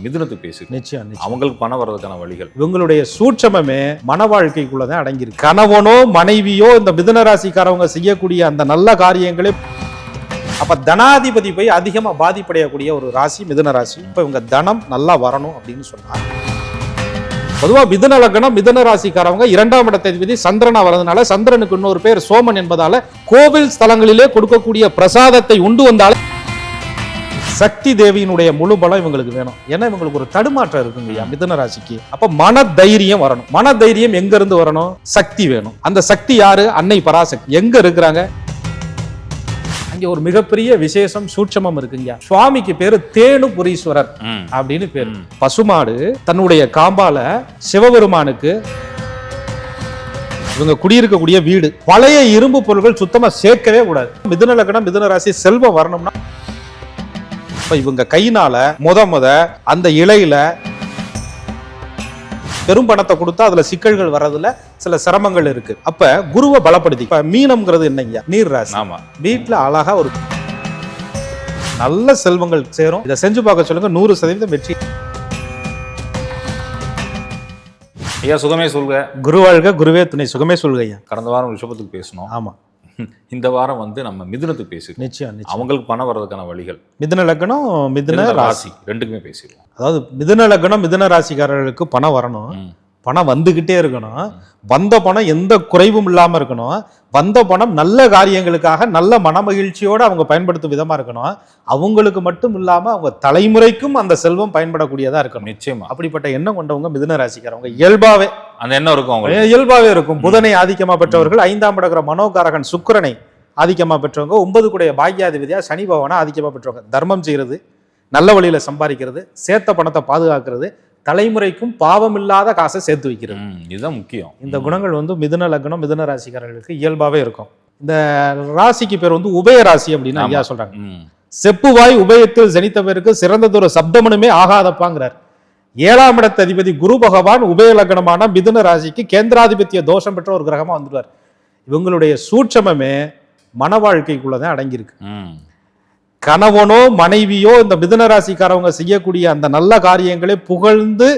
மிதுனத்துக்கு பேசு நிச்சயம் அவங்களுக்கு பணம் வர்றதுக்கான வழிகள். இவங்களுடைய சூட்சமமே மன வாழ்க்கைக்குள்ளதான் அடங்கியிருக்கு. கணவனோ மனைவியோ இந்த மிதுன ராசிக்காரவங்க செய்யக்கூடிய அந்த நல்ல காரியங்களே அப்ப தனாதிபதி போய் அதிகமா பாதிப்படையக்கூடிய ஒரு ராசி மிதுன ராசி. இப்ப இவங்க தனம் நல்லா வரணும் அப்படின்னு சொன்னாங்க. பொதுவா மிதுன லக்னம் மிதுன ராசிக்காரவங்க இரண்டாம் இடத்ததிபதி சந்திரனா வரதுனால சந்திரனுக்கு இன்னொரு பேர் சோமன் என்பதால கோவில் ஸ்தலங்களிலே கொடுக்கக்கூடிய பிரசாதத்தை உண்டு வந்தாலே சக்தி தேவியினுடைய முழு பலம் இவங்களுக்கு வேணும். ஏன்னா இவங்களுக்கு ஒரு தடுமாற்றம் இருக்குங்கய்யா மிதுன ராசிக்கு. அப்ப மன தைரியம் வரணும். மன தைரியம் எங்க இருந்து வரணும்? சக்தி வேணும். அந்த சக்தி யாரு? அன்னை பராசக்தி. எங்க இருக்கிறாங்க? அங்க ஒரு மிகப்பெரிய விசேஷம் சூட்சமம் இருக்குங்க சுவாமிக்கு பேரு தேனுபுரீஸ்வரர். அப்படின்னு பேரு. பசுமாடு தன்னுடைய காம்பால சிவபெருமானுக்கு இவங்க குடியிருக்கக்கூடிய வீடு. பழைய இரும்பு பொருட்கள் சுத்தமா சேர்க்கவே கூடாது. மிதுன லக்னம் மிதுன ராசி செல்வம் வரணும்னா இப்ப இவங்க கையினால முத முத அந்த இலையில பெரும் பணத்தை கொடுத்தா அதுல சிக்கல்கள் வர்றதுல சில சிரமங்கள் இருக்கு. அப்ப குருவை பலப்படுத்தி இப்ப மீனம்ங்கிறது என்னங்க நீர் ராசி ஆமா. வீட்டுல அழகா ஒரு நல்ல செல்வங்கள் சேரும். இதை செஞ்சு பார்க்க சொல்லுங்க நூறு சதவீதம் வெற்றி. ஐயா சுகமே சொல்க குரு வாழ்க குருவே துணை. சுகமே சொல்கையா கடந்த வாரம் ரிஷபத்துக்கு பேசணும் ஆமா. இந்த வாரம் வந்து நம்ம மிதுனத்துக்கு பேசு நிச்சயம் அவங்களுக்கு பணம் வர்றதுக்கான வழிகள். மிதுன லக்னம் மிதுன ராசி. ரெண்டுக்குமே பேசிடுவோம். அதாவது மிதுன லக்னம் மிதுன ராசிக்காரர்களுக்கு பணம் வரணும். பணம் வந்துகிட்டே இருக்கணும். வந்த பணம் எந்த குறைவும் இல்லாம இருக்கணும். வந்த பணம் நல்ல காரியங்களுக்காக நல்ல மனமகிழ்ச்சியோட அவங்க பயன்படுத்தும் விதமா இருக்கணும். அவங்களுக்கு மட்டும் இல்லாம அவங்க தலைமுறைக்கும் அந்த செல்வம் பயன்படக்கூடியதா இருக்கணும். நிச்சயமா. அப்படிப்பட்ட எண்ணம் கொண்டவங்க மிதுன ராசிக்காரவங்க. இயல்பாவே அந்த எண்ணம் இருக்கும் அவங்களுக்கு. இயல்பாவே இருக்கும். புதனை ஆதிக்கமா பெற்றவர்கள் ஐந்தாம் இடக்கிற மனோகாரகன் சுக்கிரனை ஆதிக்கமா பெற்றவங்க ஒன்பது கூடைய பாக்யாதிபதியா சனி பகவானை ஆதிக்கமா பெற்றவங்க. தர்மம் செய்யறது நல்ல வழியில சம்பாதிக்கிறது சேர்த்த பணத்தை பாதுகாக்கிறது தலைமுறைக்கும் பாவம் இல்லாத காசை சேர்த்து வைக்கிறது. இதுதான் முக்கியம். இந்த குணங்கள் வந்து மிதுன லக்னம் மிதுன ராசிக்காரர்களுக்கு இயல்பாவே இருக்கும். இந்த ராசிக்கு பேர் வந்து உபய ராசி அப்படின்னு ஐயா சொல்றாங்க. செப்புவாய் உபயத்தில் ஜனித்தவருக்கு சிறந்ததொரு சப்தமனுமே ஆகாதப்பாங்கிறார். ஏழாம் இடத்த அதிபதி குரு பகவான் உபய லக்னமான மிதுன ராசிக்கு கேந்திராதிபத்திய தோஷம் பெற்ற ஒரு கிரகமா வந்துடுவார் இவங்களுடைய சூட்சமமே மன வாழ்க்கைக்குள்ளதான் அடங்கியிருக்கு. ம். கணவனோ மனைவியோ இந்த மிதுன ராசிக்காரவங்க செய்யக்கூடிய அந்த நல்ல காரியங்களை புகழ்ந்து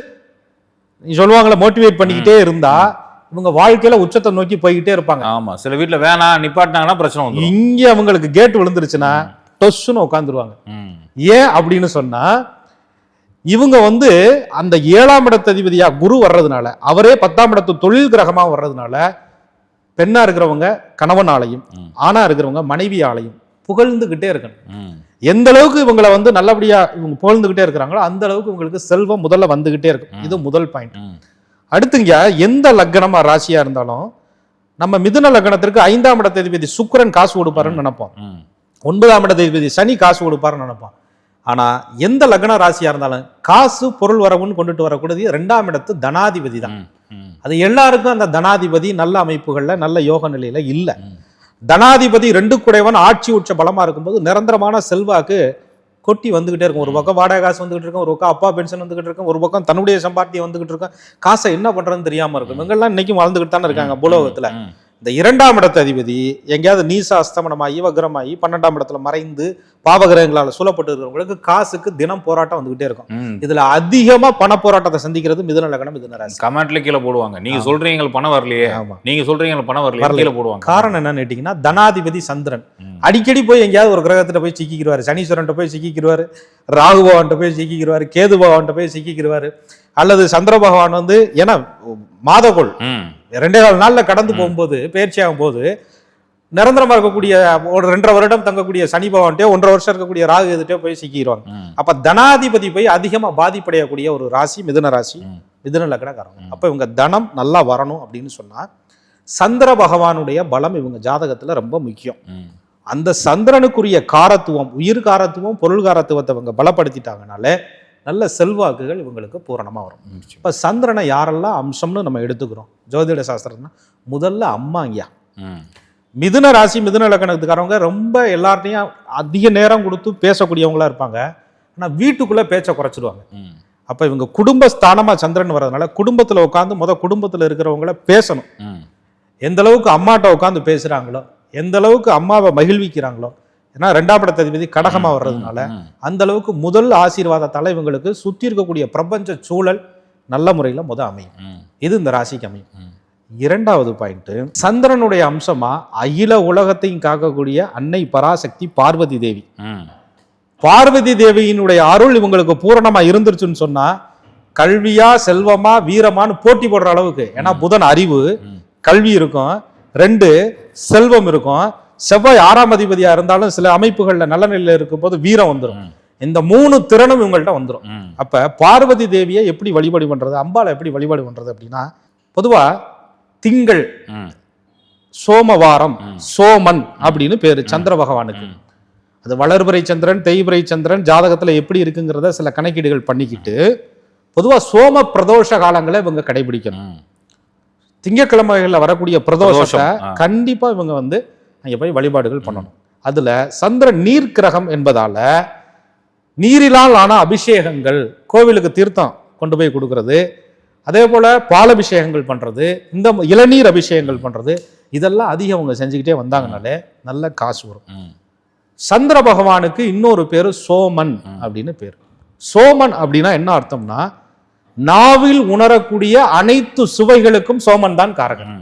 நீ சொல்லுவாங்களே மோட்டிவேட் பண்ணிக்கிட்டே இருந்தா இவங்க வாழ்க்கையில உச்சத்தை நோக்கி போய்கிட்டே இருப்பாங்க. ஆமா சில வீட்ல வேணாம் நிப்பாட்டினாங்கன்னா பிரச்சனை இங்க அவங்களுக்கு கேட் விழுந்துருச்சுன்னா டொஸ்ஸுன்னு உட்காந்துருவாங்க. ஏன் அப்படின்னு சொன்னா இவங்க வந்து அந்த ஏழாம் இடத்ததிபதியா குரு வர்றதுனால அவரே பத்தாம் இடத்து தொழில் கிரகமா வர்றதுனால பெண்ணா இருக்கிறவங்க கணவனாலையும் ம். ஆணா இருக்கிறவங்க மனைவியாலையும் புகழ்ந்துகிட்டே இருக்கணும். எந்த அளவுக்கு இவங்களை வந்து நல்லபடியா இவங்க புகழ்ந்துகிட்டே இருக்கிறாங்களோ அந்த அளவுக்கு இவங்களுக்கு செல்வம் முதல்ல வந்துகிட்டே இருக்கும் இது முதல் பாயிண்ட். அடுத்துங்க எந்த லக்னமா ராசியா இருந்தாலும் நம்ம மிதுன லக்னத்திற்கு ஐந்தாம் இடத்ததிபதி சுக்கிரன் காசு கொடுப்பாருன்னு நினைப்போம். ஒன்பதாம் இடத்ததிபதி சனி காசு கொடுப்பாருன்னு நினைப்போம் ஆனா எந்த லக்ன ராசியா இருந்தாலும் காசு பொருள் வரவுன்னு கொண்டுட்டு வரக்கூடியது ரெண்டாம் இடத்து தனாதிபதி தான். அது எல்லாருக்கும் அந்த தனாதிபதி நல்ல அமைப்புகள்ல நல்ல யோக நிலையில இல்ல. தனாதிபதி ரெண்டு குடைவன் ஆட்சி உச்ச பலமா இருக்கும்போது நிரந்தரமான செல்வாக்கு கொட்டி வந்துகிட்டே இருக்கும். ஒரு பக்கம் வாடகை காசு வந்துகிட்டு இருக்கும் ஒரு பக்கம் அப்பா பென்ஷன் வந்துகிட்டு இருக்கும் ஒரு பக்கம் தன்னுடைய சம்பாத்தியம் வந்துகிட்டு இருக்கும். காசை என்ன பண்றதுன்னு தெரியாம இருக்கும். இவங்கெல்லாம் இன்னைக்கும் வாழ்ந்துகிட்டு தானே இருக்காங்க பூலோகத்துல. இந்த இரண்டாம் இடத்த அதிபதி எங்கேயாவது நீசா அஸ்தமனமாகி வக்ரமாகி பன்னெண்டாம் இடத்துல மறைந்து பாவகிரகங்களால் சூழப்பட்டு இருக்கிறவங்களுக்கு காசுக்கு தினம் போராட்டம் வந்துகிட்டே இருக்கும். இதுல அதிகமா பண போராட்டத்தை சந்திக்கிறது மிதுன லக்னம் மிதுன ராசி. கமெண்ட்ல கீழே போடுவாங்க. நீங்க சொல்றீங்க பணம் வரலையே. நீங்க சொல்றீங்க பணம் வரலையே வரல. கீழே போடுவாங்க. காரணம் என்னன்னு கேட்டீங்கன்னா தனாதிபதி சந்திரன். அடிக்கடி போய் எங்கேயாவது ஒரு கிரகத்துல போய் சிக்கிக்கிடுவாரு சனீஸ்வரன்ட்ட போய் சிக்கிக்கிடுவாரு ராகு பகவான்கிட்ட போய் சிக்கிக்கிடுவாரு கேது பகவான்கிட்ட போய் சிக்கிக்கிடுவாரு அல்லது சந்திர பகவான் வந்து ஏன்னா மாதகோள். ரெண்டே கால் நாள்ல கடந்து போகும்போது பயிற்சி ஆகும் போது நிரந்தரமா இருக்கக்கூடிய ஒரு ரெண்டரை வருடம் தங்கக்கூடிய சனி பகவான்ட்டே ஒன்றரை வருஷம் இருக்கக்கூடிய ராகு எதுட்டே போய் சிக்கிடுவாங்க. அப்ப தனாதிபதி போய் அதிகமா பாதிப்படையக்கூடிய ஒரு ராசி மிதுன ராசி. மிதுன லக்னக்காரங்க அப்ப இவங்க தனம் நல்லா வரணும் அப்படின்னு சொன்னா சந்திர பகவானுடைய பலம் இவங்க ஜாதகத்துல ரொம்ப முக்கியம். அந்த சந்திரனுக்குரிய காரத்துவம் உயிர் காரத்துவம் பொருள் காரத்துவத்தை இவங்க பலப்படுத்திட்டாங்கனாலே நல்ல செல்வாக்குகள் இவங்களுக்கு பூரணமா வரும். இப்ப சந்திரனை யாரெல்லாம் அம்சம்னு நம்ம எடுத்துக்கிறோம் ஜோதிட சாஸ்திரம்னா முதல்ல அம்மாங்கயா. மிதுன ராசி மிதுன லக்கணத்துக்காரவங்க ரொம்ப எல்லார்ட்டையும் அதிக நேரம் கொடுத்து பேசக்கூடியவங்களா இருப்பாங்க ஆனா வீட்டுக்குள்ள பேச்சை குறைச்சிடுவாங்க. அப்ப இவங்க குடும்ப ஸ்தானமா சந்திரன் வர்றதுனால குடும்பத்துல உட்காந்து முத குடும்பத்துல இருக்கிறவங்கள பேசணும். எந்த அளவுக்கு அம்மாட்ட உட்காந்து பேசுறாங்களோ எந்த அளவுக்கு அம்மாவை மகிழ்விக்கிறாங்களோ ஏன்னா ரெண்டாம் இடத்த அதிபதி கடகமா வர்றதுனால. அந்த அளவுக்கு முதல் ஆசீர்வாதத்தால இவங்களுக்கு சுத்தி இருக்கக்கூடிய பிரபஞ்ச சூழல் நல்ல முறையில் முத அமையும். இது இந்த ராசிக்கு அமையும். இரண்டாவது பாயிண்ட் சந்திரனுடைய அம்சமா அகில உலகத்தையும் காக்கக்கூடிய அன்னை பராசக்தி பார்வதி தேவி. பார்வதி தேவியினுடைய அருள் இவங்களுக்கு பூரணமா இருந்துருச்சுன்னு சொன்னா கல்வியா செல்வமா வீரமான்னு போட்டி போடுற அளவுக்கு ஏன்னா புதன் அறிவு. கல்வி இருக்கும் ரெண்டு செல்வம் இருக்கும் செவ்வாய் ஆறாம் அதிபதியா இருந்தாலும் சில அமைப்புகள்ல நல்ல நிலையில இருக்கும்போது வீரம் வந்துடும். இந்த மூணு திறனும் இவங்கள்ட்ட வந்துடும். அப்ப பார்வதி தேவியை எப்படி வழிபாடு பண்றது அம்பாளை எப்படி வழிபாடு பண்றது அப்படின்னா பொதுவா திங்கள். சோமவாரம். சோமன் அப்படின்னு பேரு சந்திர பகவானுக்கு. அது வளர்பிறை சந்திரன் தேய்பிறை சந்திரன் ஜாதகத்துல எப்படி இருக்குங்கிறத சில கணக்கீடுகள் பண்ணிக்கிட்டு பொதுவா சோம பிரதோஷ காலங்களை இவங்க கடைபிடிக்கணும். திங்கக்கிழமைகள்ல வரக்கூடிய பிரதோஷத்தை. கண்டிப்பா இவங்க வந்து அங்க போய் வழிபாடுகள் பண்ணணும். அதுல சந்திரன் நீர் கிரகம் என்பதால நீரிலால் ஆன அபிஷேகங்கள் கோவிலுக்கு தீர்த்தம் கொண்டு போய் கொடுக்கறது. அதே போல பாலபிஷேகங்கள் பண்றது இந்த இளநீர் அபிஷேகங்கள் பண்றது இதெல்லாம் அதிகம் அவங்க செஞ்சுக்கிட்டே வந்தாங்கனாலே நல்ல காசு வரும். சந்திர பகவானுக்கு இன்னொரு பேரு சோமன் அப்படின்னு பேர். சோமன் அப்படின்னா என்ன அர்த்தம்னா நாவில் உணரக்கூடிய அனைத்து சுவைகளுக்கும் சோமன் தான் காரகன்.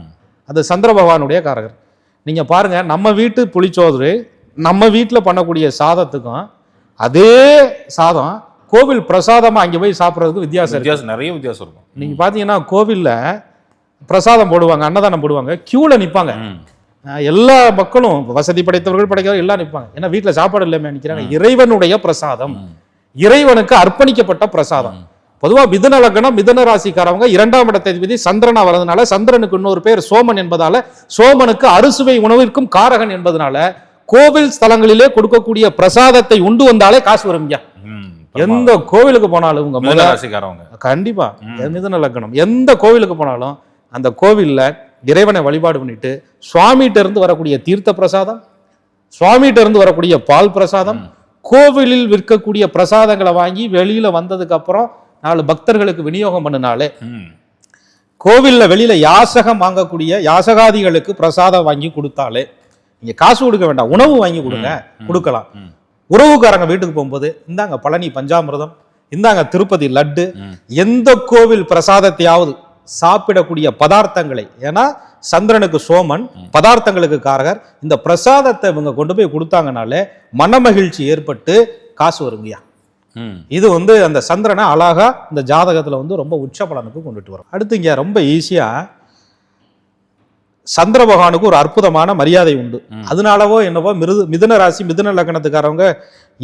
அது சந்திர பகவானுடைய காரகர். நீங்க பாருங்க நம்ம வீட்டு புளிச்சோறு நம்ம வீட்டில் பண்ணக்கூடிய சாதத்துக்கும் அதே சாதம் கோவில் பிரசாதமா அங்கே போய் சாப்பிட்றதுக்கு வித்தியாசம் வித்தியாசம் நிறைய வித்தியாசம் இருக்கும். நீங்க பாத்தீங்கன்னா கோவில்ல பிரசாதம் போடுவாங்க அன்னதானம் போடுவாங்க ம். அஹ் எல்லா மக்களும் வசதி படைத்தவர்கள் படைக்கிறவர்கள் எல்லாம் நிற்பாங்க ஏன்னா வீட்டில் சாப்பாடு இல்லாம நிற்கிறாங்க இறைவனுடைய பிரசாதம். இறைவனுக்கு அர்ப்பணிக்கப்பட்ட பிரசாதம். பொதுவா மிதுன லக்னம் மிதுன ராசிக்காரவங்க இரண்டாம் இடத்தை விதி சந்திரனா வரதுனால சந்திரனுக்கு இன்னொரு பேர் சோமன் என்பதால சோமனுக்கு அறுசுவை உணவிற்கும் காரகன் என்பதனால கோவில் ஸ்தலங்களிலே கொடுக்கக்கூடிய பிரசாதத்தை உண்டு வந்தாலே காசு வரும் ஐயா. ம். எந்த கோவிலுக்கு போனாலும் உங்க ராசிக்காரவங்க. கண்டிப்பா. மிதுன லக்னம். எந்த கோவிலுக்கு போனாலும் அந்த கோவில்ல இறைவனை வழிபாடு பண்ணிட்டு சுவாமிகிட்ட இருந்து வரக்கூடிய தீர்த்த பிரசாதம் சுவாமிகிட்ட இருந்து வரக்கூடிய பால் பிரசாதம் கோவிலில் விற்கக்கூடிய பிரசாதங்களை வாங்கி வெளியில வந்ததுக்கு அப்புறம் நாலு பக்தர்களுக்கு விநியோகம் பண்ணினாலே. கோவில்ல வெளியில யாசகம் வாங்கக்கூடிய யாசகாதிகளுக்கு பிரசாதம் வாங்கி கொடுத்தாலே நீங்க காசு கொடுக்க வேண்டாம் உணவு வாங்கி கொடுங்க கொடுக்கலாம். உறவுக்காரங்க வீட்டுக்கு போகும்போது இந்தாங்க பழனி பஞ்சாமிர்தம் இந்தாங்க திருப்பதி லட்டு. எந்த கோவில் பிரசாதத்தையாவது சாப்பிடக்கூடிய பதார்த்தங்களை ஏன்னா சந்திரனுக்கு சோமன் பதார்த்தங்களுக்கு காரகர் இந்த பிரசாதத்தை இவங்க கொண்டு போய் கொடுத்தாங்கனாலே மனமகிழ்ச்சி ஏற்பட்டு காசு வருங்கய்யா. இது வந்து அந்த சந்திரனை அழகா இந்த ஜாதகத்துல வந்து ரொம்ப உச்ச பலனுக்கு கொண்டுட்டு வரும். அடுத்து இங்க ரொம்ப ஈஸியா சந்திர பகவானுக்கு ஒரு அற்புதமான மரியாதை உண்டு. அதனாலவோ என்னவோ மிருது மிதுன ராசி மிதுன லக்னத்துக்காரவங்க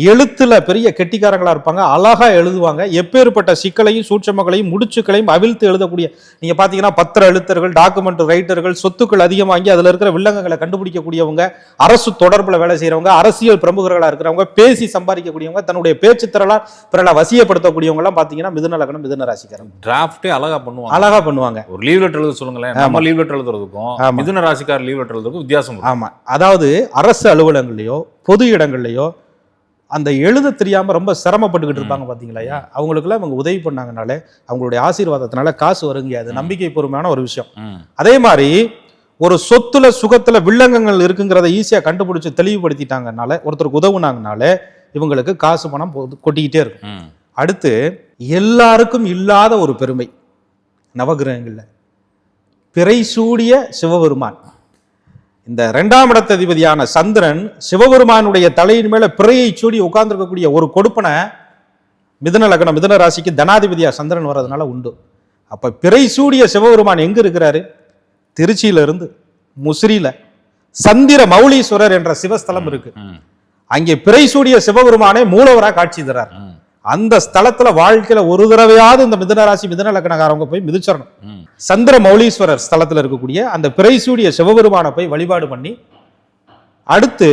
எழுத்துல பெரிய கெட்டிக்காரங்களா இருப்பாங்க அழகா எழுதுவாங்க. எப்பேற்பட்ட சிக்கலையும் சூட்சமங்களையும் முடிச்சுக்களையும் அவிழ்த்து எழுதக்கூடிய நீங்க பாத்தீங்கன்னா பத்திர எழுத்தர்கள் டாக்குமெண்ட் ரைட்டர்கள் சொத்துக்கள் அதிகம் வாங்கி அதுல இருக்கிற வில்லங்கங்களை கண்டுபிடிக்கக்கூடியவங்க அரசு தொடர்புல வேலை செய்யறவங்க அரசியல் பிரமுகர்களா இருக்கிறவங்க பேசி சம்பாதிக்கக்கூடியவங்க தன்னுடைய பேச்சு திறலா பிறலை வசியப்படுத்தக்கூடியவங்க எல்லாம் பாத்தீங்கன்னா மிதுன லக்னம் மிதுன ராசிக்காரங்க. டிராஃப்டே அழகா பண்ணுவாங்க. அழகா பண்ணுவாங்க. ஒரு லீவ் லெட்டர் எழுத சொல்லுங்களேன். நம்ம லீவ் லெட்டர் எழுதுறதுக்கும். மிதுன ராசிக்கார லீவ் லெட்டர் எழுதுறதுக்கும் வித்தியாசம். ஆமா. அதாவது அரசு அலுவலகங்கள்லயோ பொது இடங்கள்லயோ அந்த எழுத தெரியாம ரொம்ப சிரமப்பட்டுக்கிட்டு இருப்பாங்க பாத்தீங்களா அவங்களுக்குலாம் இவங்க உதவி பண்ணாங்கனாலே அவங்களுடைய ஆசீர்வாதத்தினால காசு வருங்க. அது நம்பிக்கை பொறுமையான ஒரு விஷயம். அதே மாதிரி ஒரு சொத்துல சுகத்துல வில்லங்கங்கள் இருக்குங்கிறத ஈஸியா கண்டுபிடிச்சு தெளிவுபடுத்திட்டாங்கனால ஒருத்தருக்கு உதவுனாங்கனாலே இவங்களுக்கு காசு பணம் கொட்டிக்கிட்டே இருக்கும். அடுத்து எல்லாருக்கும் இல்லாத ஒரு பெருமை. நவகிரகங்கள்ல. பிறை சூடிய சிவபெருமான். இந்த இரண்டாம் இடத்ததிபதியான சந்திரன் சிவபெருமானுடைய தலையின் மேல பிறையை சூடி உட்கார்ந்திருக்கக்கூடிய ஒரு கொடுப்பனை மிதுன லக்னம் மிதுன ராசிக்கு தனாதிபதியா சந்திரன் வர்றதுனால உண்டு அப்ப பிறை சூடிய சிவபெருமான் எங்க இருக்கிறாரு திருச்சியில இருந்து முசிறியில சந்திர மௌலீஸ்வரர் என்ற சிவஸ்தலம் இருக்கு. அங்கே பிறை சூடிய சிவபெருமானே மூலவரா காட்சி தர்றார் ம். அந்த ஸ்தலத்துல வாழ்க்கையில ஒரு தடவையாவது இந்த மிதுன ராசி மிதுன லக்னக்காரவங்க போய் மிதிச்சிடணும். சந்திர மௌலீஸ்வரர் ஸ்தலத்துல இருக்கக்கூடிய அந்த பிறைசூடிய சிவபெருமானை போய் வழிபாடு பண்ணி அடுத்து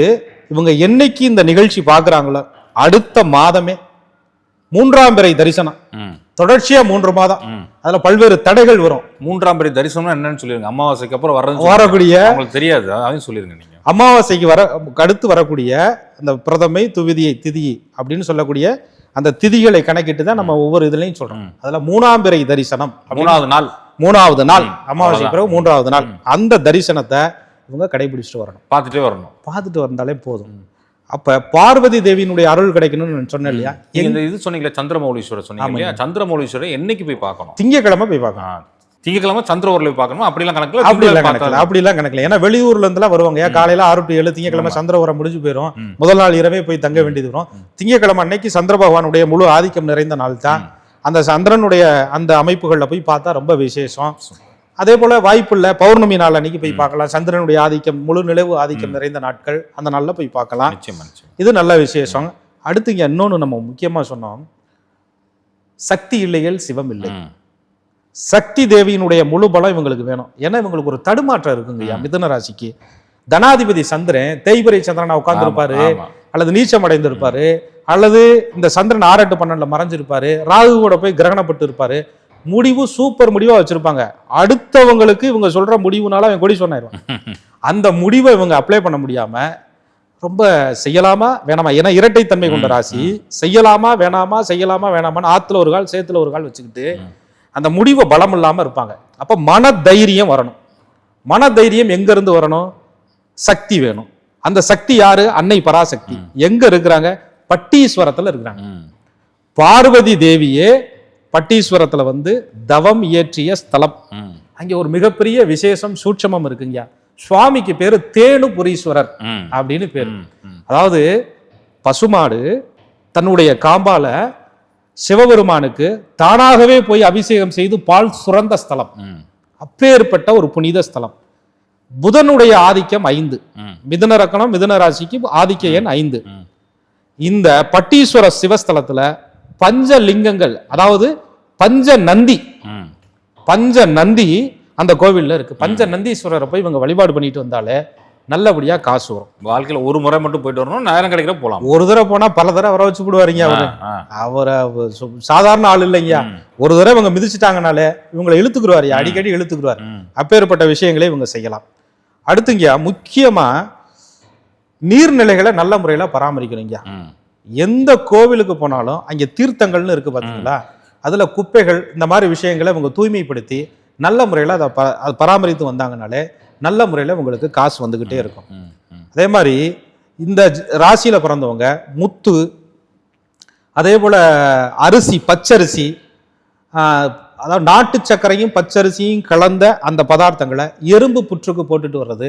இவங்க என்னைக்கு இந்த நிகழ்ச்சி பார்க்கறாங்களோ அடுத்த மாதமே மூன்றாம் பிறை தரிசனம். ம். தொடர்ச்சியா மூன்று மாதம். அதுல பல்வேறு தடைகள் வரும். மூன்றாம் பெரிய தரிசனம்னா என்னன்னு சொல்லிருங்க. அமாவாசைக்கு அப்புறம் வர்றது வரக்கூடிய அவங்களுக்கு தெரியாது. அதையும் சொல்லிருங்க நீங்க. அமாவாசைக்கு வர அடுத்து வரக்கூடிய அந்த பிரதமை துவிதியை திதி அப்படின்னு சொல்லக்கூடிய அந்த திதிகளை கணக்கிட்டு தான் நம்ம ஒவ்வொரு இதுலயும் சொல்றோம். அதுல மூணாம் பிறை தரிசனம் மூணாவது நாள். மூணாவது நாள். அமாவாசை. பிறகு மூன்றாவது நாள். அந்த தரிசனத்தை இவங்க கடைபிடிச்சிட்டு வரணும். பார்த்துட்டே வரணும். பார்த்துட்டு வந்தாலே போதும். அப்ப பார்வதி தேவியினுடைய அருள் கிடைக்கணும்னு நான் சொன்னேன் இல்லையா? இந்த இது சொன்னீங்களே சந்திரமௌலீஸ்வரர் சொன்னீங்க சந்திரமௌலீஸ்வரர் என்னைக்கு போய் பார்க்கணும்? திங்கக்கிழமை போய் பார்க்கணும். ஆ, திங்கட்கிழமை சந்திரவரில் போய் பார்க்கணும்? அப்படிலாம் கணக்குல அப்படி எல்லாம் திங்கட்கிழமை கணக்கில் பார்த்தா- அப்படி எல்லாம் கணக்கில். ஏன்னா வெளியூர்ல இருந்துலாம் வருவாங்க. ஏன்? காலையில ஆறு டு ஏழு திங்கக்கிழமை சந்திரவரம் முடிஞ்சு போயிடும். முதல் நாள் இரவே போய் தங்க வேண்டியது வரும். திங்கக்கிழமை அன்னைக்கு சந்திர பகவானுடைய முழு ஆதிக்கம் நிறைந்த நாள் தான். அந்த சந்திரனுடைய அந்த அமைப்புகள்ல போய் பார்த்தா ரொம்ப விசேஷம். அதே போல வாய்ப்பு இல்ல. பௌர்ணமி நாள் அன்னைக்கு போய் பார்க்கலாம். சந்திரனுடைய ஆதிக்கம் முழு நிலவு ஆதிக்கம் நிறைந்த நாட்கள் அந்த நாள்ல போய் பார்க்கலாம். இது நல்ல விசேஷம். அடுத்து இங்க இன்னொன்னு நம்ம முக்கியமா சொன்னோம். சக்தி இல்லையேல் சிவம் இல்லை. சக்தி தேவியினுடைய முழு பலம் இவங்களுக்கு வேணும். ஏன்னா இவங்களுக்கு ஒரு தடுமாற்றம் இருக்குங்கய்யா மிதுன ராசிக்கு. தனாதிபதி சந்திரன் தேய்பிரை சந்திரனா உட்கார்ந்துருப்பாரு. அல்லது நீச்சம் அடைந்திருப்பாரு அல்லது இந்த சந்திரன் ஆறாட்டு பன்னெண்டுல மறைஞ்சிருப்பாரு ராகு கூட போய் கிரகணப்பட்டு இருப்பாரு. முடிவு சூப்பர் முடிவா வச்சிருப்பாங்க. அடுத்தவங்களுக்கு இவங்க சொல்ற முடிவுனால அவன் கொடி சொன்னாயிருவான் அந்த முடிவை இவங்க அப்ளை பண்ண முடியாம ரொம்ப செய்யலாமா வேணாமா? ஏன்னா இரட்டைத்தன்மை கொண்ட ராசி. செய்யலாமா வேணாமா? செய்யலாமா வேணாமான்னு ஆத்துல ஒரு கால் சேத்துல ஒரு கால் வச்சுக்கிட்டு அந்த முடிவை பலம் இல்லாம இருப்பாங்க. அப்ப மன தைரியம் வரணும். மன தைரியம் எங்க இருந்து வரணும்? சக்தி வேணும். அந்த சக்தி யாரு? அன்னை பராசக்தி. எங்க இருக்கிறாங்க? பட்டீஸ்வரத்துல இருக்கிறாங்க. பார்வதி தேவியே பட்டீஸ்வரத்துல வந்து தவம் இயற்றிய ஸ்தலம். அங்க ஒரு மிகப்பெரிய விசேஷம் சூட்சமம் இருக்குங்க. சுவாமிக்கு பேரு தேனுபுரீஸ்வரர். அப்படின்னு பேரு. அதாவது பசுமாடு தன்னுடைய காம்பால சிவபெருமானுக்கு தானாகவே போய் அபிஷேகம் செய்து பால் சுரந்த ஸ்தலம். அப்பேற்பட்ட ஒரு புனித ஸ்தலம் புதனுடைய ஆதிக்கம் ஐந்து. மிதுன ரக்கணம் மிதுன ராசிக்கு ஆதிக்க எண் ஐந்து. இந்த பட்டீஸ்வர சிவஸ்தலத்துல பஞ்ச லிங்கங்கள் அதாவது பஞ்ச நந்தி. பஞ்ச நந்தி அந்த கோவில்ல இருக்கு பஞ்ச நந்தீஸ்வரரை போய் இவங்க வழிபாடு பண்ணிட்டு வந்தாலே நல்லபடியா காசு வரும். வாழ்க்கையில ஒரு முறை மட்டும் போயிட்டு வரணும் நேரம் கிடைக்கிற போலாம். ஒரு தடவை போனா பல தடவை வர வச்சு விடுவாருங்க அவரு. அவரை சாதாரண ஆள் இல்லைங்க. ஒரு தடவை இவங்க மிதிச்சிட்டாங்கனாலே இவங்களை இழுத்துக்குருவாரு அடிக்கடி இழுத்துக்குருவாரு. அப்பேற்பட்ட விஷயங்களை இவங்க செய்யலாம். அடுத்துங்க முக்கியமா நீர்நிலைகளை நல்ல முறையில பராமரிக்கணுங்க ம். எந்த கோவிலுக்கு போனாலும் அங்கே தீர்த்தங்கள்னு இருக்கு பாத்தீங்களா? அதுல குப்பைகள் இந்த மாதிரி விஷயங்களை இவங்க தூய்மைப்படுத்தி நல்ல முறையில் அதை ப அதை பராமரித்து வந்தாங்கனாலே நல்ல முறையில் உங்களுக்கு காசு வந்துக்கிட்டே இருக்கும். அதே மாதிரி இந்த ராசியில பிறந்தவங்க முத்து அதே போல அரிசி பச்சரிசி அதாவது நாட்டு சர்க்கரையும் பச்சரிசியும் கலந்த அந்த பதார்த்தங்களை எறும்பு புற்றுக்கு போட்டுட்டு வர்றது.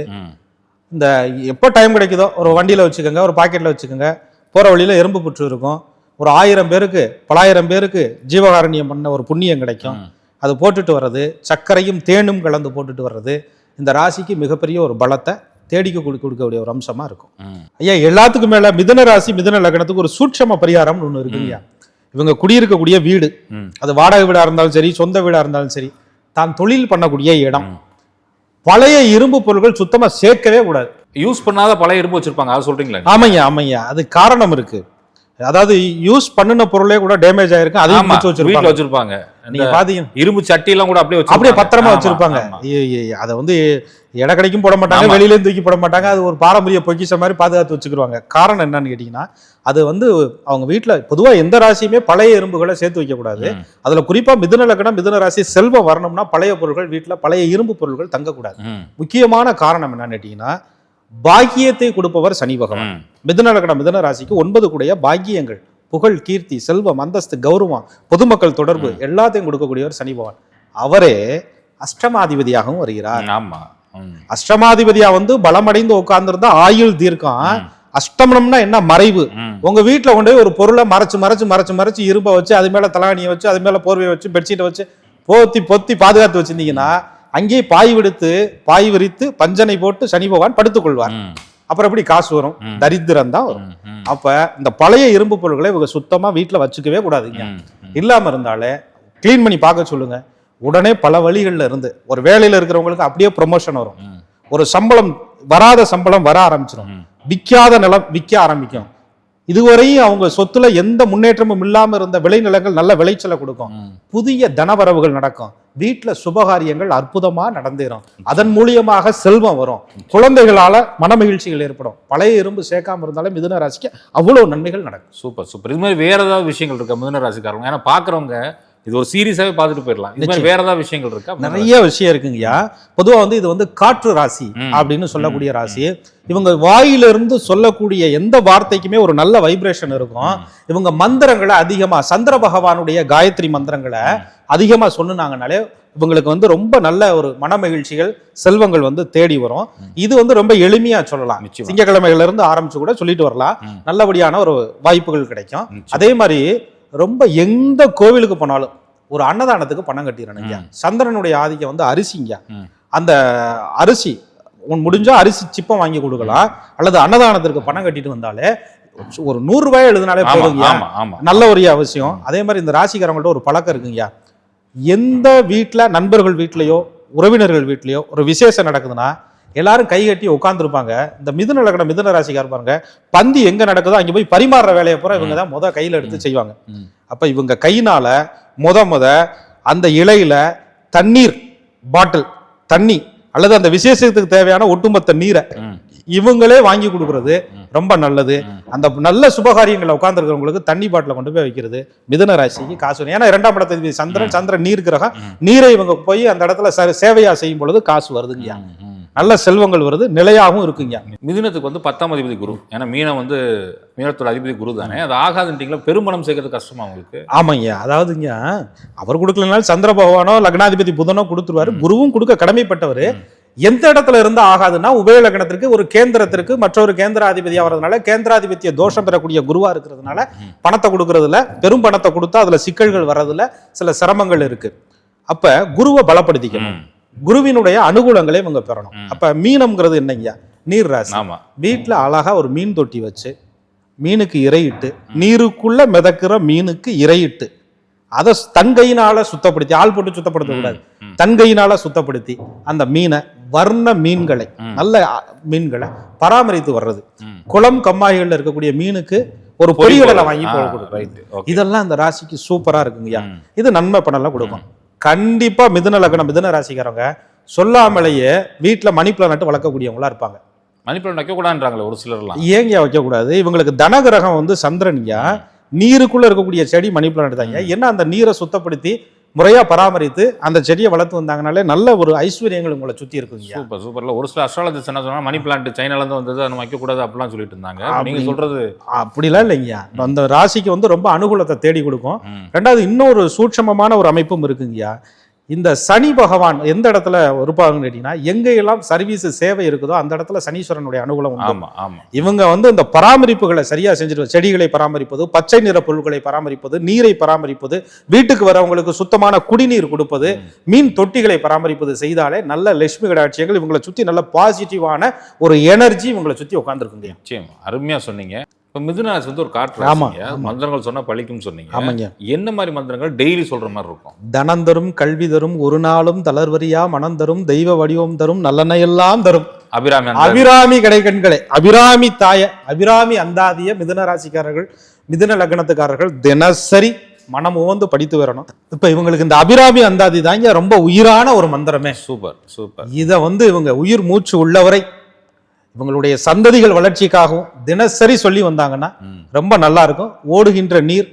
இந்த எப்போ டைம் கிடைக்குதோ ஒரு வண்டியில் வச்சுக்கோங்க ஒரு பாக்கெட்டில் வச்சுக்கோங்க போகிற வழியில் எறும்பு புற்று இருக்கும் ஒரு ஆயிரம் பேருக்கு பலாயிரம் பேருக்கு ஜீவகாரண்யம் பண்ண ஒரு புண்ணியம் கிடைக்கும். அது போட்டுட்டு வர்றது சர்க்கரையும் தேனும் கலந்து போட்டுட்டு வர்றது இந்த ராசிக்கு மிகப்பெரிய ஒரு பலத்தை தேடிக்க கொடு- கொடுக்கக்கூடிய ஒரு அம்சமா இருக்கும். ஐயா எல்லாத்துக்கும் மேல மிதுன ராசி மிதுன லக்னத்துக்கு ஒரு சூட்சம பரிகாரம்னு ஒன்று இருக்குங்கய்யா இவங்க குடியிருக்கக்கூடிய வீடு. அது வாடகை வீடா இருந்தாலும் சரி சொந்த வீடா இருந்தாலும் சரி தான் தொழில் பண்ணக்கூடிய இடம். பழைய இரும்பு பொருட்கள் சுத்தமா சேர்க்கவே கூடாது. யூஸ் பண்ணாத பழைய இரும்பு வச்சிருப்பாங்க அதை சொல்றீங்களா ஆமாய்யா ஆமாய்யா அது காரணம் இருக்கு. அதாவது யூஸ் பண்ணின பொருளே கூட டேமேஜ் ஆயிருக்கு அதையும் வச்சிருப்பாங்க. நீங்க பாத்தீங்க இரும்பு சட்டி எல்லாம் கூட அப்படியே அப்படியே. பத்திரமா வச்சிருப்பாங்க. அதை வந்து இட கடைக்கும் போட மாட்டாங்க. வெளியில தூக்கி போட மாட்டாங்க அது ஒரு பாரம்பரிய பொக்கிஷ மாதிரி பாதுகாத்து வச்சுக்கிடுவாங்க காரணம் என்னன்னு கேட்டீங்கன்னா அது வந்து அவங்க வீட்டுல பொதுவா எந்த ராசியுமே பழைய எறும்புகளை சேர்த்து வைக்க கூடாது. அதுல குறிப்பா மிதுன லக்னம் மிதுன ராசி செல்வம் வரணும்னா பழைய பொருட்கள் வீட்டுல பழைய இரும்பு பொருட்கள் தங்கக்கூடாது. முக்கியமான காரணம் என்னன்னு கேட்டீங்கன்னா பாக்கியத்தை கொடுப்பவர் சனி பகவான். மிதுன லக்னம் மிதுன ராசிக்கு ஒன்பது கூடிய பாக்கியங்கள் புகழ் கீர்த்தி செல்வம் அந்தஸ்து கௌரவம் பொதுமக்கள் தொடர்பு எல்லாத்தையும் கொடுக்கக்கூடியவர் சனி பகவான் அவரே அஷ்டமாதிபதியாகவும் வருகிறார். ஆமா. அஷ்டமாதிபதியா வந்து பலமடைந்து உட்கார்ந்திருந்தா ஆயுள் தீர்க்கம் அஷ்டமனம்னா என்ன மறைவு. உங்க வீட்டுல கொண்டு போய் ஒரு பொருளை மறைச்சு மறைச்சு மறைச்சு மறைச்சு இரும்ப வச்சு அது மேல தலாணியை வச்சு அது மேல போர்வையை வச்சு பெட்ஷீட்டை வச்சு போத்தி பொத்தி பாதுகாத்து வச்சிருந்தீங்கன்னா அங்கேயே பாய் விடுத்து பாய் விரித்து பஞ்சனை போட்டு சனி பகவான் படுத்துக் கொள்வார் ம். அப்புறம் எப்படி காசு வரும். தரித்திரம் தான் வரும். அப்ப இந்த பழைய இரும்பு பொருட்களை இவங்க சுத்தமா வீட்டுல வச்சுக்கவே கூடாதுங்க. இல்லாம இருந்தாலே க்ளீன் பண்ணி பார்க்க சொல்லுங்க உடனே பல வழிகள்ல இருந்து ஒரு வேலையில இருக்கிறவங்களுக்கு அப்படியே ப்ரொமோஷன் வரும். ஒரு சம்பளம் வராத சம்பளம் வர ஆரம்பிச்சிடும். விற்காத நிலம் விற்க ஆரம்பிக்கும் இதுவரையும் அவங்க சொத்துல எந்த முன்னேற்றமும் இல்லாம இருந்த விளைநிலங்கள் நல்ல விளைச்சலை கொடுக்கும். புதிய தனவரவுகள் நடக்கும் வீட்டில் சுபகாரியங்கள் அற்புதமாக நடந்துடும் அதன் மூலியமாக செல்வம் வரும். குழந்தைகளால் மனமகிழ்ச்சிகள் ஏற்படும். பழைய இரும்பு சேர்க்காம இருந்தாலும் மிதுன ராசிக்கு அவ்வளோ நன்மைகள் நடக்கும். Super super. இது மாதிரி வேற ஏதாவது விஷயங்கள் இருக்கா மிதுன ராசிக்காரங்க? ஏன்னா பார்க்குறவங்க இது ஒரு சீரியஸாவே பார்த்துட்டு போயிடலாம். இது மாதிரி வேற ஏதாவது விஷயங்கள் இருக்கா? நிறைய விஷயம் இருக்குங்கய்யா. பொதுவா வந்து இது வந்து காற்று ராசி. அப்படின்னு சொல்லக்கூடிய ராசி. இவங்க வாயிலிருந்து சொல்லக்கூடிய எந்த வார்த்தைக்குமே ஒரு நல்ல வைப்ரேஷன் இருக்கும். இவங்க மந்திரங்களை அதிகமா சந்திர பகவானுடைய காயத்ரி மந்திரங்களை அதிகமா சொன்னாங்கனாலே இவங்களுக்கு வந்து ரொம்ப நல்ல ஒரு மன மகிழ்ச்சிகள் செல்வங்கள் வந்து தேடி வரும். இது வந்து ரொம்ப எளிமையா சொல்லலாம். நிச்சயமா. திங்கக்கிழமையில இருந்து ஆரம்பிச்சு கூட சொல்லிட்டு வரலாம். நல்லபடியான ஒரு வாய்ப்புகள் கிடைக்கும். அதே மாதிரி ரொம்ப எந்த கோவிலுக்கு போனாலும் ஒரு அன்னதானத்துக்கு பணம் கட்டிடுறேன் சந்திரனுடைய ஆதிக்கம் வந்து அரிசிங்க. அந்த அரிசி உன் முடிஞ்சா அரிசி சிப்பம் வாங்கி கொடுக்கலாம். அல்லது அன்னதானத்திற்கு பணம் கட்டிட்டு வந்தாலே ஒரு நூறு ரூபாய் எழுதினாலே ஆமா நல்ல ஒரு அவசியம். அதே மாதிரி இந்த ராசிக்காரங்கள்ட்ட ஒரு பழக்கம் இருக்குங்கய்யா எந்த வீட்ல நண்பர்கள் வீட்லயோ உறவினர்கள் வீட்லயோ ஒரு விசேஷம் நடக்குதுன்னா எல்லாரும் கை கட்டி உட்காந்துருப்பாங்க இந்த மிதுன லக்னம் மிதுன ராசிக்கார பாருங்க பந்தி எங்க நடக்குதோ அங்க போய் பரிமாறுற வேலையை பூரா இவங்க தான் முத கையில எடுத்து செய்வாங்க. அப்ப இவங்க கையினால முத முத அந்த இலையில தண்ணீர் பாட்டில் தண்ணி அல்லது அந்த விசேஷத்துக்கு தேவையான ஒட்டுமொத்த நீரை. இவங்களே வாங்கி கொடுக்கறது ரொம்ப நல்லது. அந்த நல்ல சுபகாரியங்களை உட்கார்ந்துருக்கிறவங்களுக்கு தண்ணி பாட்டில கொண்டு போய் வைக்கிறது. மிதுன ராசிக்கு காசு. ஏன்னா இரண்டாம் இடத்துல சந்திரன் சந்திரன் நீர் கிரகம். நீரை இவங்க போய் அந்த இடத்துல சேவையா செய்யும் பொழுது காசு வருதுங்கய்யா. நல்ல செல்வங்கள் வருது நிலையாகவும் இருக்குங்க. மிதுனத்துக்கு வந்து பத்தாம் அதிபதி குரு. ஏன்னா மீனம் வந்து மீனத்தோட அதிபதி குரு தானே. அது ஆகாதுன்றீங்களா? பெருமணம் சேர்க்கறது கஷ்டமா உங்களுக்கு? ஆமாங்க அதாவதுங்க அவர் கொடுக்கலனாலும் சந்திர பகவானோ லக்னாதிபதி புதனோ கொடுத்துருவாரு. குருவும் கொடுக்க கடமைப்பட்டவர். எந்த இடத்துல இருந்து ஆகாதுன்னா உபய லக்னத்திற்கு ஒரு கேந்திரத்திற்கு மற்றொரு கேந்திராதிபதி ஆகிறதுனால கேந்திராதிபத்திய தோஷம் பெறக்கூடிய குருவா இருக்கிறதுனால பணத்தை கொடுக்கறதுல பெரும் பணத்தை கொடுத்தா அதுல சிக்கல்கள் வர்றதுல சில சிரமங்கள் இருக்கு. அப்ப குருவை பலப்படுத்திக்கணும். குருவினுடைய அனுகூலங்களை இவங்க பெறணும். அப்ப மீனம்ங்கிறது என்னங்க நீர் ராசி வீட்ல அழகா ஒரு மீன் தொட்டி வச்சு மீனுக்கு இரையிட்டு நீருக்குள்ள மிதக்கிற மீனுக்கு இரையிட்டு அதை தன் கையினால சுத்தப்படுத்தி ஆள் போட்டு சுத்தப்படுத்த கூடாது ம். தன் கையினால சுத்தப்படுத்தி அந்த மீனை வர்ண மீன்களை. நல்ல மீன்களை பராமரித்து வர்றது. குளம் கம்மாய்கள்ல இருக்கக்கூடிய மீனுக்கு ஒரு பொறி பொரியலை போடுறது. வாங்கி. இதெல்லாம் இந்த ராசிக்கு சூப்பரா இருக்குங்கய்யா. இது நன்மை பண்ணலாம் கொடுக்கும் கண்டிப்பா மிதுன லக்னம் மிதுன ராசிக்காரங்க சொல்லாமலேயே வீட்டுல மணி பிளானட் வளர்க்கக்கூடியவங்களா இருப்பாங்க. மணிப்பூர் வைக்க கூடாதுன்றாங்களே ஒரு சிலர்லாம். ஏங்க வைக்கக்கூடாது. இவங்களுக்கு தனகிரகம் வந்து சந்திரன்யா நீருக்குள்ள இருக்கக்கூடிய செடி மணி பிளானட் தாங்க என்ன அந்த நீரை சுத்தப்படுத்தி முறையா பராமரித்து அந்த செடியை வளர்த்து வந்தாங்கனாலே நல்ல ஒரு ஐஸ்வர்யங்கள் உங்களை சுத்தி இருக்குங்க சூப்பர் சூப்பர்ல ஒரு சில அஸ்ட்ராலஜிஸ்ட் என்ன சொன்னா மணி பிளான்ட் சைனால இருந்து வந்தது அது வைக்க கூடாது அப்படிலாம் சொல்லிட்டு இருந்தாங்க. நீங்க அப்படி- சொல்றது அப்படிலாம் இல்லைங்க அந்த ராசிக்கு வந்து ரொம்ப அனுகூலத்தை தேடி கொடுக்கும். ரெண்டாவது இன்னொரு சூட்சமமான ஒரு அமைப்பும் இருக்குங்கய்யா. இந்த சனி பகவான் எந்த இடத்துல இருப்பாங்கன்னு கேட்டீங்கன்னா எங்கெல்லாம் சர்வீஸ் சேவை இருக்குதோ அந்த இடத்துல சனீஸ்வரனுடைய அனுகூலம் ஆமா ஆமா. இவங்க வந்து இந்த பராமரிப்புகளை சரியா செஞ்சுட்டு செடிகளை பராமரிப்பது பச்சை நிற பொருட்களை பராமரிப்பது நீரை பராமரிப்பது வீட்டுக்கு வரவங்களுக்கு சுத்தமான குடிநீர் கொடுப்பது மீன் தொட்டிகளை பராமரிப்பது செய்தாலே நல்ல லட்சுமி கடாட்சியங்கள் இவங்களை சுத்தி நல்ல பாசிட்டிவான ஒரு எனர்ஜி இவங்களை சுத்தி உட்காந்துருக்குங்க நிச்சயம். அருமையா சொன்னீங்க. இப்ப மிதுன ராசி வந்து ஒரு காற்று ஆமா, ராசிங்க. ஆமா. மந்திரங்கள் சொன்னா பழிக்கும் சொன்னீங்க. ஆமாங்க. என்ன மாதிரி மந்திரங்கள்? டெய்லி சொல்ற மாதிரி இருக்கும். தனம் தரும் கல்வி தரும் ஒரு நாளும் தளர்வரியா மனம் தரும் தெய்வ வடிவம் தரும் நல்லெண்ணெயெல்லாம் தரும். அபிராமி அபிராமி கடைக்கண்களே அபிராமி தாய அபிராமி அந்தாதிய மிதுன ராசிக்காரர்கள் மிதுன லக்னத்துக்காரர்கள் தினசரி மனம் உவந்து படித்து வரணும். இப்ப இவங்களுக்கு இந்த அபிராமி அந்தாதி தாங்க ரொம்ப உயிரான ஒரு மந்திரமே. Super super. இதை வந்து இவங்க உயிர் மூச்சு உள்ளவரை இவங்களுடைய சந்ததிகள் வளர்ச்சிக்காகவும் தினசரி சொல்லி வந்தாங்கன்னா. ரொம்ப நல்லா இருக்கும். ஓடுகின்ற நீர்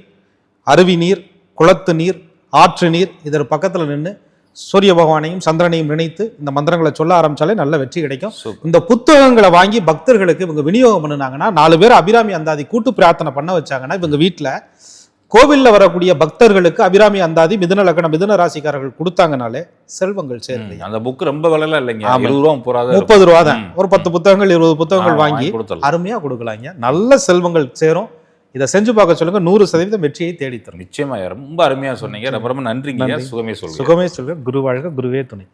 அருவி நீர் குளத்து நீர் ஆற்று நீர் இதற்கு பக்கத்துல நின்று சூரிய பகவானையும் சந்திரனையும் நினைத்து இந்த மந்திரங்களை சொல்ல ஆரம்பிச்சாலே நல்ல வெற்றி கிடைக்கும். இந்த புத்தகங்களை வாங்கி பக்தர்களுக்கு இவங்க விநியோகம் பண்ணுனாங்கன்னா நாலு பேர் அபிராமி அந்தாதி கூட்டு பிரார்த்தனை பண்ண வச்சாங்கன்னா இவங்க வீட்டுல கோவில்ல வரக்கூடிய பக்தர்களுக்கு அபிராமி அந்தாதி மிதுன லக்னம் மிதுன ராசிக்காரர்கள் கொடுத்தாங்கனாலே செல்வங்கள் சேருது. அந்த புக் ரொம்ப விலையில இல்லைங்க. இருபது ரூபா முப்பது ரூபா தான் இருக்கும். முப்பது ரூபா தான். ஒரு பத்து புத்தகங்கள் இருபது புத்தகங்கள் வாங்கி கொடுத்துடலாம். அருமையா கொடுக்கலாங்க. நல்ல செல்வங்கள் சேரும். இதை செஞ்சு பார்க்க சொல்லுங்க நூறு சதவீதம் வெற்றியை தேடி தரும் நிச்சயமா ரொம்ப அருமையா சொன்னீங்க. ரொம்ப ரொம்ப நன்றிங்க. நன்றி. சுகமே சொல்லுங்க. சுகமே சொல்க குரு வாழ்க குருவே துணை.